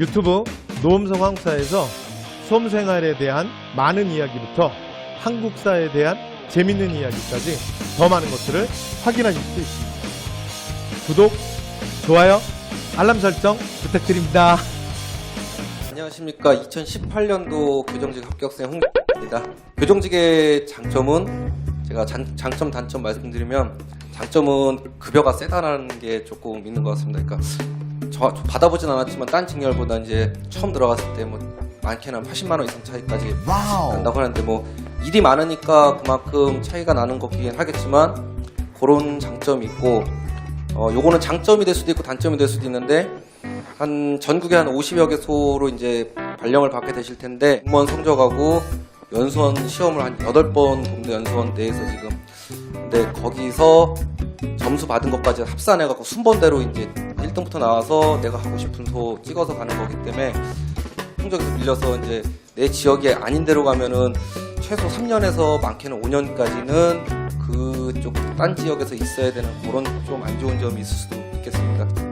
유튜브 노음성황사에서 수험생활에 대한 많은 이야기부터 한국사에 대한 재밌는 이야기까지 더 많은 것들을 확인하실 수 있습니다. 구독, 좋아요, 알람 설정 부탁드립니다. 안녕하십니까. 2018년도 교정직 합격생 홍입니다. 교정직의 장점은 제가 장, 장점, 단점 말씀드리면 장점은 급여가 세다는 게 조금 있는 것 같습니다. 그러니까 저, 저 받아보진 않았지만 딴 직렬보다 이제 처음 들어갔을 때 뭐 많게는 한 80만 원 이상 차이까지 난다고 하는데 뭐 일이 많으니까 그만큼 차이가 나는 거긴 하겠지만 그런 장점이 있고 어 요거는 장점이 될 수도 있고 단점이 될 수도 있는데 한 전국에 한 50여 개소로 이제 발령을 받게 되실 텐데 공무원 성적하고 연수원 시험을 한 8번 정도 연수원 내에서 지금 근데 거기서 점수 받은 것까지 합산해 갖고 순번대로 이제 1등부터 나와서 내가 하고 싶은 소 찍어서 가는 거기 때문에 성적에서 밀려서 이제 내 지역이 아닌 데로 가면은 최소 3년에서 많게는 5년까지는 그쪽 딴 지역에서 있어야 되는 그런 좀 안 좋은 점이 있을 수도 있겠습니다.